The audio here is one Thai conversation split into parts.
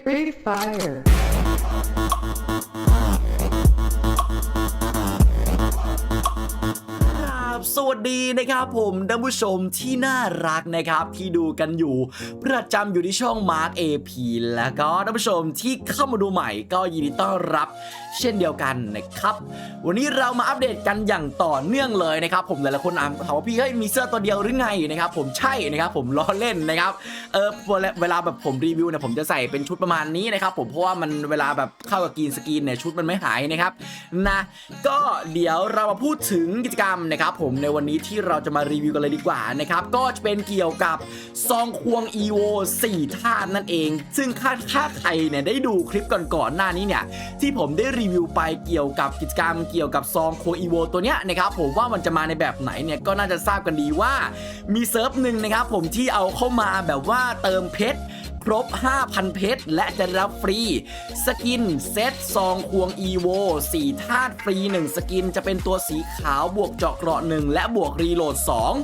Free fire. สวัสดีนะครับผมท่านผู้ชมที่น่ารักนะครับที่ดูกันอยู่ ประจำอยู่ที่ช่อง Mark AP แล้วก็ท่านผู้ชมที่เข้ามาดูใหม่ก็ยินดีต้อนรับ เช่นเดียวกันนะครับ วันนี้เรามาอัปเดตกันอย่างต่อเนื่องเลยนะครับผมหลายๆคนถามว่าพี่เฮ้ยมีเสื้อตัวเดียวหรือไงนะครับผมใช่นะครับผมล้อเล่นนะครับเออเวลาเวลาแบบผมรีวิวเนี่ยผมจะใส่เป็นชุดประมาณนี้นะครับผมเพราะว่ามันเวลาแบบเข้ากับกรีนสกรีนเนี่ยชุดมันไม่หายนะครับนะก็เดี๋ยวเรามาพูดถึงกิจกรรมนะครับผมในวันนี้ที่เราจะมารีวิวกันเลยดีกว่านะครับก็จะเป็นเกี่ยวกับซองควง EVO 4ธาตุนั่นเอง ซึ่งถ้าถ้าใครเนี่ยได้ดูคลิปก่อนๆหน้านี้เนี่ยที่ผมได้รีวิวไปเกี่ยวกับกิจกรรมเกี่ยวกับซองควง EVO ตัวเนี้ยนะครับผมว่ามันจะมาในแบบไหนเนี่ยก็น่าจะทราบกันดีว่า มีเซิร์ฟหนึ่งนะครับผมที่เอาเข้ามาแบบว่าเติมเพชร ครบ 5,000 เพชร และจะได้รับฟรี สกินเซตซองควง EVO 4ธาตุฟรี 1 สกินจะเป็นตัวสีขาวบวกเจาะเกราะ 1 และบวกรีโหลด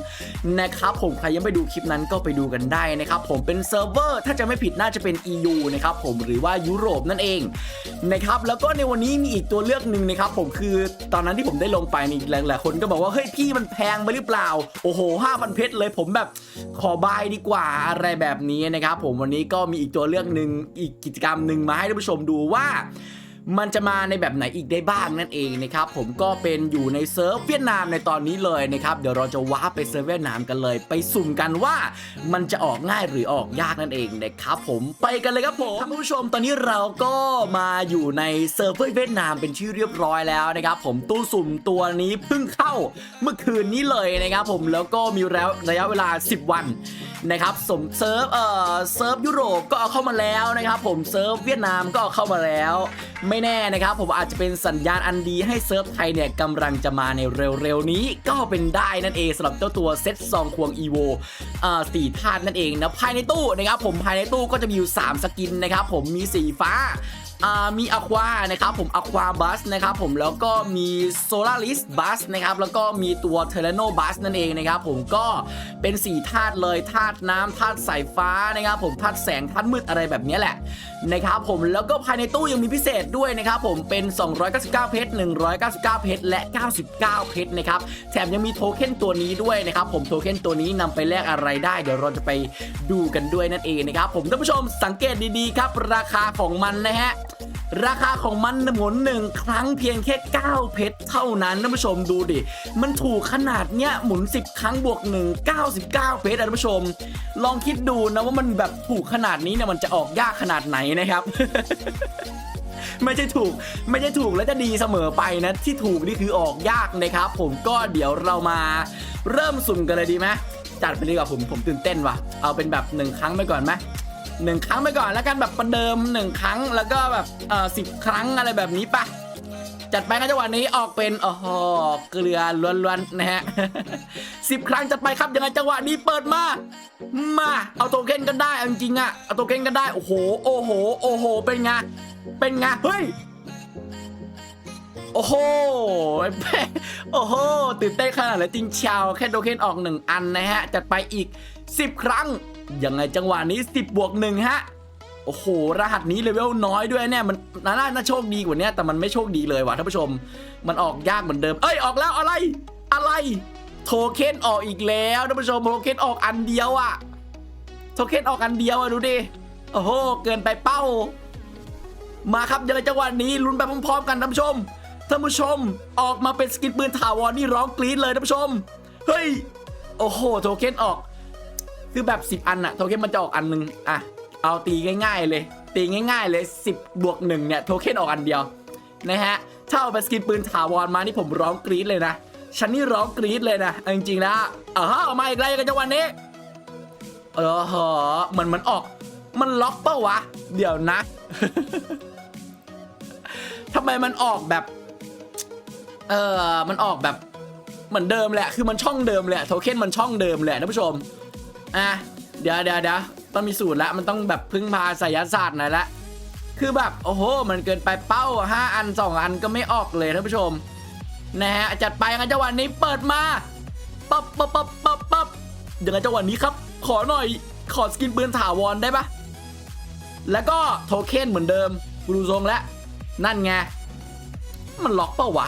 2 นะครับผมใครยังไม่ดูคลิปนั้นก็ไปดูกันได้นะครับผมเป็นเซิร์ฟเวอร์ถ้าจะไม่ผิดน่าจะเป็น EU นะครับผมหรือว่ายุโรปนั่นเองนะครับแล้วก็ในวันนี้มีอีกตัวเลือกหนึ่งนะครับผมคือตอนนั้นที่ผมได้ลงไปนี่หลายๆคนก็บอกว่าเฮ้ยพี่มันแพงไปหรือเปล่า โอ้โห5,000เพชรเลยผมแบบขอบายดีกว่าอะไรแบบนี้นะครับผมวันนี้ก็มีอีกตัวเลือกหนึ่งอีกกิจกรรมหนึ่งมาให้ท่านผู้ชมดูว่า มันจะมาในแบบไหนอีกได้บ้างนั่นเองนะครับผมก็เป็นอยู่ในเซิร์ฟเวียดนามในตอนนี้เลยนะครับเดี๋ยวเราจะว้าไปเซิร์ฟเวียดนามกันเลย ไปสุ่มกันว่ามันจะออกง่ายหรือออกยากนั่นเองนะครับผมไปกันเลยครับผมท่านผู้ชมตอนนี้เราก็มาอยู่ในเซิร์ฟเวอร์เวียดนามเป็นที่อเรียบร้อยแล้วนะครับผมตู้สุ่มตัวนี้เพิ่งเข้าเมื่อคืนนี้เลยนะครับผมแล้วก็มีแล้วระยะเวลา 10 วันนะครับสมเซิร์ฟเอ่อเซิร์ฟยุโรปก็เอาเข้ามาแล้วนะครับผมเซิร์ฟเวียดนามก็เอาเข้ามาแล้วไม่แน่นะครับผมอาจจะเป็นสัญญาณอันดีให้เซิร์ฟไทยเนี่ยกำลังจะมาในเร็วๆนี้ก็เป็นได้นั่นเองสำหรับเจ้าตัวเซตซองควงอีโวอ่อสี่ธาตุนั่นเองนะภายในตู้นะครับผมภายในตู้ก็จะมีอยู่ 3 สกินนะครับผมมีสีฟ้า อ่ามีอควานะครับผมอควาบัสนะครับผมแล้วก็มีโซลาริสบัสนะครับแล้วก็มีตัวเทเลโนบัสนั่นเองนะครับผมก็เป็น4ธาตุเลยธาตุน้ำธาตุสายฟ้านะครับผมธาตุแสงธาตุมืดอะไรแบบนี้แหละนะครับผมแล้วก็ภายในตู้ยังมีพิเศษด้วยนะครับผมเป็น 299 เพชร 199 เพชร และ 99 เพชรนะครับแถมยังมีโทเค็นตัวนี้ด้วยนะครับผมโทเค็นตัวนี้นำไปแลกอะไรได้ เดี๋ยวเราจะไปดูกันด้วยนั่นเองนะครับผมท่านผู้ชมสังเกตดีๆครับราคาของมันนะฮะ ราคาของมันหมุนหนึ่งครั้งเพียงแค่ 9 เพชรเท่านั้นท่านผู้ชมดูดิ มันถูกขนาดเนี้ยหมุน 10 ครั้งบวก 1 99 เพชรท่านผู้ชม ลองคิดดูนะว่ามันแบบถูกขนาดนี้เนี่ยมันจะออกยากขนาดไหนนะครับ ไม่ใช่ถูกไม่ใช่ถูกแล้วจะดีเสมอไปนะ ที่ถูกนี่คือออกยากนะครับ ผมก็เดี๋ยวเรามาเริ่มสุ่มกันเลยดีไหมจัดไปเลยดีกว่าผมผมตื่นเต้นว่ะเอาเป็นแบบหนึ่งครั้งไปก่อนไหม หนึ่งครั้งไปก่อนแล้วกันแบบประเดิมหนึ่งครั้งแล้วก็แบบเอ่อสิบครั้งอะไรแบบนี้ปะจัดไปนะจังหวะนี้ออกเป็นโอ๋อเกลือล้วนๆนะฮะสิบครั้งจัดไปครับยังไงจังหวะนี้เปิดมามาเอาโทเค็นกันได้จริงๆอะเอาโทเค็นกันได้โอ้โหโอ้โหโอ้โหเป็นไงเป็นไงเฮ้ยโอ้โหโอ้โหตื่นเต้นขนาดเลยจริงเชาวแค่โทเค็นออกหนึ่งอันนะฮะจัดไปอีก10ครั้ง ยังไงจังหวะนี้ 10 บวกหนึ่งฮะ โอ้โห รหัสนี้เลเวลน้อยด้วยเนี่ย มันน่าน่าโชคดีกว่านี้แต่มันไม่โชคดีเลยว่ะท่านผู้ชม มันออกยากเหมือนเดิม เอ้ย ออกแล้วอะไร อะไร โทเค็นออกอีกแล้วท่านผู้ชม โทเค็นออกอันเดียวอะโทเค็นออกอันเดียวอะดูดิ โอ้โห เกินไปเป้า มาครับยังไงจังหวะนี้ลุ้นไปพร้อมๆ กันท่านผู้ชม ท่านผู้ชม ออกมาเป็นสกินปืนถาวรนี่ร้องกรี๊ดเลยท่านผู้ชม เฮ้ย โอ้โห โทเค็นออก คือแบบ 10 อันอะโทเค็นมันจะออกอันหนึงอะเอาตีง่ายๆเลย ตีง่ายๆเลย 10บวก1เนี่ยโทเค็นออกอันเดียวนะฮะถ้าเอาไปสกินปืนถาวรมานี่ผมร้องกรี๊ดเลยนะฉันนี่ร้องกรี๊ดเลยนะจริงๆนะเออออกมาอีกแล้วกันจังวะนี้เออเหอะมันมันออก มันล็อกเป้าวะ เดี๋ยวนะทำไมมันออกแบบ เออมันออกแบบเหมือนเดิมแหละ คือมันช่องเดิมแหละโทเค็นมันช่องเดิมแหละท่านผู้ชม อะเดี๋ยวเดี๋ยวเดี๋ยวต้องมีสูตรละมันต้องแบบพึ่งพาไสยศาสตร์หน่อยละคือแบบโอ้โห มันเกินไปเป้า 5 อัน 2 อันก็ไม่ออกเลยท่านผู้ชมนะฮะจัดไปงั้นจังหวะนี้เปิดมาปั๊บปั๊บปั๊บปั๊บปั๊บยังไงจังหวะนี้ครับ ขอหน่อยขอสกินปืนถาวรได้ปะแล้วก็โทเค็นเหมือนเดิมกูดูทรงแล้วนั่นไงมันล็อกเปล่าวะ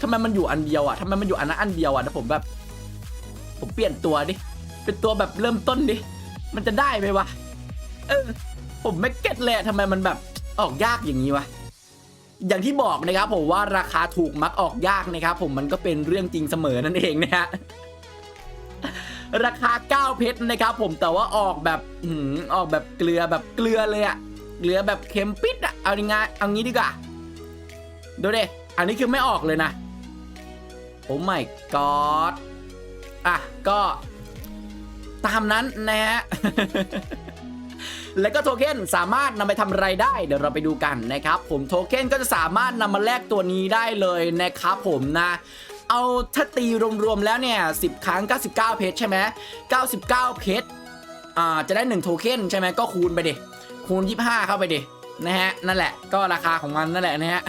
ทำไมมันอยู่อันเดียวอะทำไมมันอยู่อันนั้นอันเดียวอะแล้วผมแบบ ผมเปลี่ยนตัวดิ เป็นตัวแบบเริ่มต้นดิ มันจะได้ไหมวะ เออ ผมไม่เก็ตเลยทำไมมันแบบออกยากอย่างนี้วะ อย่างที่บอกนะครับผมว่าราคาถูกมักออกยากนะครับผมมันก็เป็นเรื่องจริงเสมอนั่นเองนะฮะราคา 9 เพชรนะครับผมแต่ว่าออกแบบหืออกแบบเกลือแบบเกลือเลยอะเกลือแบบเค็มปิดอะเอายังไงเอางี้ดีกว่า ดูดิอันนี้คือไม่ออกเลยนะโอ้ my god อะ ก็ ตามนั้นนะฮะแล้วก็โทเค็นสามารถนำไปทำอะไรได้ เดี๋ยวเราไปดูกันนะครับ ผมโทเค็นก็จะสามารถนำมาแลกตัวนี้ได้เลยนะครับผมนะเอาถ้าตีรวมๆแล้วเนี่ย10 ครั้ง 99 เพชรใช่ไหม99 เพชรอ่าจะได้ 1 โทเค็นใช่ไหมก็คูณไปดิคูณ 25 เข้าไปดินะฮะนั่นแหละก็ราคาของมันนั่นแหละนะฮะ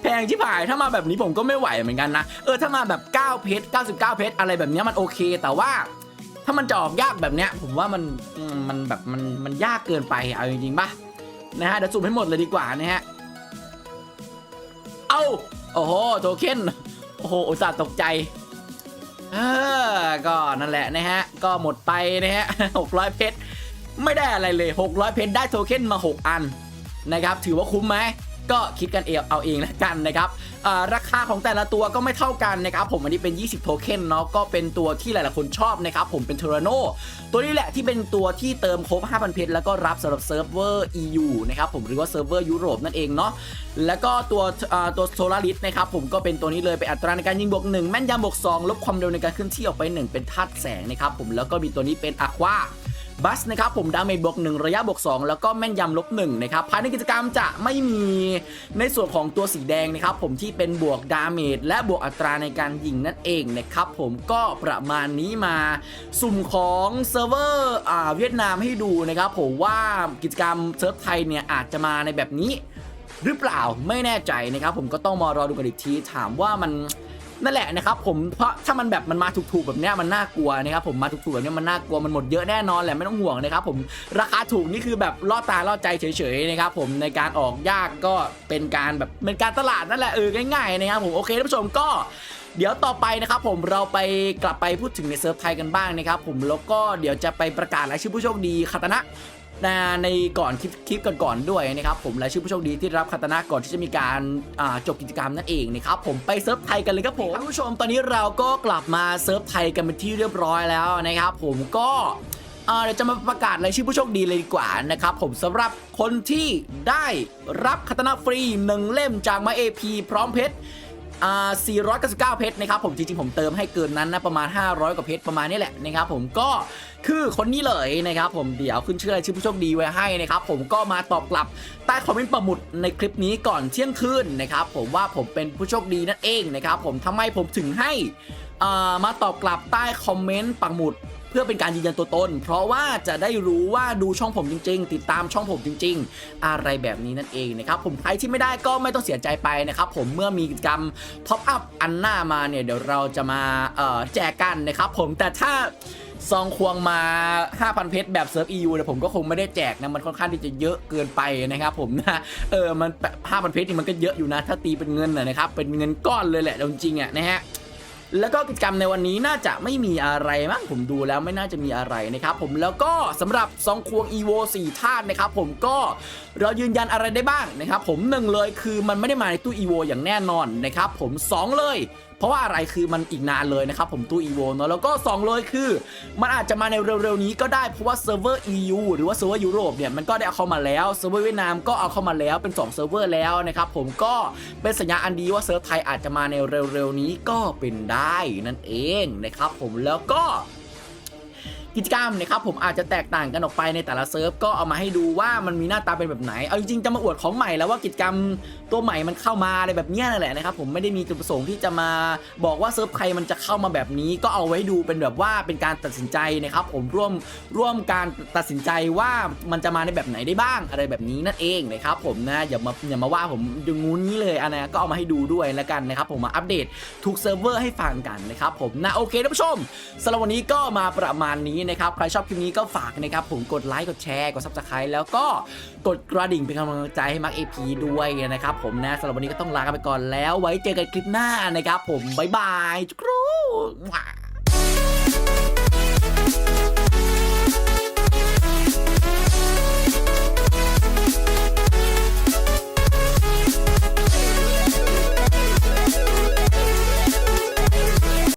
แพงชิบหายถ้ามาแบบนี้ผมก็ไม่ไหวเหมือนกันนะ เออถ้ามาแบบ 9 เพชร 99 เพชร อะไรแบบนี้มันโอเค แต่ว่า ถ้ามันจะออกยากแบบเนี้ย ผมว่ามันมันแบบมันมันยากเกินไปเอาจริงๆป่ะนะฮะเดี๋ยวสุ่มให้หมดเลยดีกว่านะฮะเอาโอ้โหโทเค็นโอ้โหอุตส่าห์ตกใจเออก็นั่นแหละนะฮะ ก็หมดไปนะฮะ600เพชรไม่ได้อะไรเลย 600 เพชรได้โทเค็นมา 6 อันนะครับ ถือว่าคุ้มไหม ก็คิดกันเองเอาเองแล้วกันนะครับอ่าราคาของแต่ละตัวก็ไม่เท่ากันนะครับผมอันนี้เป็น 20 โทเค็นเนาะก็เป็นตัวที่หลายๆคนชอบนะครับผมเป็นเทอร์โนตัวนี้แหละที่เป็นตัวที่เติมครบ 5,000 เพชรแล้วก็รับสำหรับเซิร์ฟเวอร์ EU นะครับผมหรือว่าเซิร์ฟเวอร์ยุโรปนั่นเองเนาะแล้วก็ตัวอ่าตัวโซลาริสนะครับผมก็เป็นตัวนี้เลยเป็นอัตราในการยิงบวก 1 แม่นยำบวก 2 ลบความเร็วในการเคลื่อนที่ออกไป 1 เป็นธาตุแสงนะครับผมแล้วก็มีตัวนี้เป็นอะควา บัสนะครับผมดาเมจบวก 1 ระยะบวก 2 แล้วก็แม่นยำลบ1นะครับภายในกิจกรรมจะไม่มีในส่วนของตัวสีแดงนะครับผมที่เป็นบวกดาเมจและบวกอัตราในการยิงนั่นเองนะครับผมก็ประมาณนี้มาสุ่มของเซิร์ฟเวอร์อ่าเวียดนามให้ดูนะครับผมว่ากิจกรรมเซิร์ฟไทยเนี่ยอาจจะมาในแบบนี้หรือเปล่าไม่แน่ใจนะครับผมก็ต้องมารอดูกันอีกทีถามว่ามัน นั่นแหละนะครับผมเพราะถ้ามันแบบมันมาถูกๆแบบเนี้ยมันน่ากลัวนะครับผมมาถูกๆแบบเนี้ยมันน่ากลัวมันหมดเยอะแน่นอนแหละไม่ต้องห่วงนะครับผมราคาถูกนี่คือแบบล่อตาล่อใจเฉยๆนะครับผมในการออกยากก็เป็นการแบบเป็นการตลาดนั่นแหละเออง่ายๆนะครับผมโอเคท่านผู้ชมก็เดี๋ยวต่อไปนะครับผมเราไปกลับไปพูดถึงในเซิร์ฟไทยกันบ้างนะครับผมแล้วก็เดี๋ยวจะไปประกาศรายชื่อผู้โชคดีคาตนะ นะในก่อนคลิปคลิปก่อนๆด้วยนะครับผมรายชื่อผู้โชคดีที่รับคาตานะก่อนที่จะมีการจบกิจกรรมนั่นเองนะครับผมไปเซิร์ฟไทยกันเลยครับผมท่านผู้ชมตอนนี้เราก็กลับมาเซิร์ฟไทยกันเป็นที่เรียบร้อยแล้วนะครับผมก็เดี๋ยวจะมาประกาศรายชื่อผู้โชคดีเลยดีกว่านะครับผมสำหรับคนที่ได้รับคาตานะฟรีหนึ่งเล่มจากมา AP พร้อมเพชร อ่า499 เพชรนะครับผมจริงๆผมเติมให้เกินนั้นนะประมาณ 500 กว่าเพชรประมาณนี้แหละนะครับผมก็คือคนนี้เลยนะครับผมเดี๋ยวขึ้นชื่อรายชื่อผู้โชคดีไว้ให้นะครับผมก็มาตอบกลับใต้คอมเมนต์ประมุดในคลิปนี้ก่อนเที่ยงคืนนะครับผมว่าผมเป็นผู้โชคดีนั่นเองนะครับผมทำไมผมถึงให้ มาตอบกลับใต้คอมเมนต์ปักหมุด เพื่อเป็นการยืนยันตัวตน เพราะว่าจะได้รู้ว่าดูช่องผมจริง ๆ ติดตามช่องผมจริง ๆ อะไรแบบนี้นั่นเองนะครับผมใครที่ไม่ได้ก็ไม่ต้องเสียใจไปนะครับผมเมื่อมีกิจกรรมท็อปอัพอันหน้ามาเนี่ยเดี๋ยวเราจะมาแจกกันนะครับผมแต่ถ้าซองควงมา 5,000 เพชรแบบเซิร์ฟ EU เนี่ยผมก็คงไม่ได้แจกนะ มันค่อนข้างที่จะเยอะเกินไปนะครับผมนะเออมัน5,000 เพชรนี่มันก็เยอะอยู่นะ ถ้าตีเป็นเงินนะครับเป็นเงินก้อนเลยแหละจริงๆอะนะฮะ แล้วก็กิจกรรมในวันนี้น่าจะไม่มีอะไรมั้งผมดูแล้วไม่น่าจะมีอะไรนะครับผมแล้วก็สำหรับซองควง EVO 4ธาตุนะครับผมก็เรายืนยันอะไรได้บ้างนะครับผมหนึ่งเลยคือมันไม่ได้มาในตู้ EVO อย่างแน่นอนนะครับผมสองเลย เพราะว่าอะไรคือมันอีกนานเลยนะครับผมตู้ EVO เนาะแล้วก็ 2 เลยคือ มันอาจจะมาในเร็วๆนี้ก็ได้เพราะว่าเซิร์ฟเวอร์ EU หรือว่าเซิร์ฟเวอร์ยุโรปเนี่ยมันก็ได้เอาเข้ามาแล้วเซิร์ฟเวอร์เวียดนามก็เอาเข้ามาแล้วเป็น2เซิร์ฟเวอร์แล้วนะครับผมก็เป็นสัญญาอันดีว่าเซิร์ฟไทยอาจจะมาในเร็วๆนี้ก็เป็นได้นั่นเองนะครับผมแล้วก็ กิจกรรมนะครับผมอาจจะแตกต่างกันออกไปในแต่ละเซิร์ฟก็เอามาให้ดูว่ามันมีหน้าตาเป็นแบบไหน เอาจริงๆจะมาอวดของใหม่แล้วว่ากิจกรรมตัวใหม่มันเข้ามาอะไรแบบนี้นั่นแหละนะครับผมไม่ได้มีจุดประสงค์ที่จะมาบอกว่าเซิร์ฟใครมันจะเข้ามาแบบนี้ ก็เอาไว้ดูเป็นแบบว่าเป็นการตัดสินใจนะครับผมร่วมร่วมการตัดสินใจว่ามันจะมาในแบบไหนได้บ้างอะไรแบบนี้นั่นเองนะครับผมนะอย่ามาอย่ามาว่าผมอย่างงู้นนี้เลยอันนะก็เอามาให้ดูด้วยแล้วกันนะครับผมมาอัปเดตทุกเซิร์ฟเวอร์ให้ฟังกันนะครับผมนะโอเคท่านผู้ชมสำหรับวันนี้ก็มาประมาณนี้นะครับ ใครชอบคลิปนี้ก็ฝากนะครับผมกดไลค์กดแชร์กด subscribe แล้วก็กดกระดิ่งเป็นกำลังใจให้มาร์กเอพีด้วยนะครับผมนะสำหรับวันนี้ก็ต้องลากันไปก่อนแล้ว ไว้เจอกันคลิปหน้านะครับผมบ๊ายบายจุกรู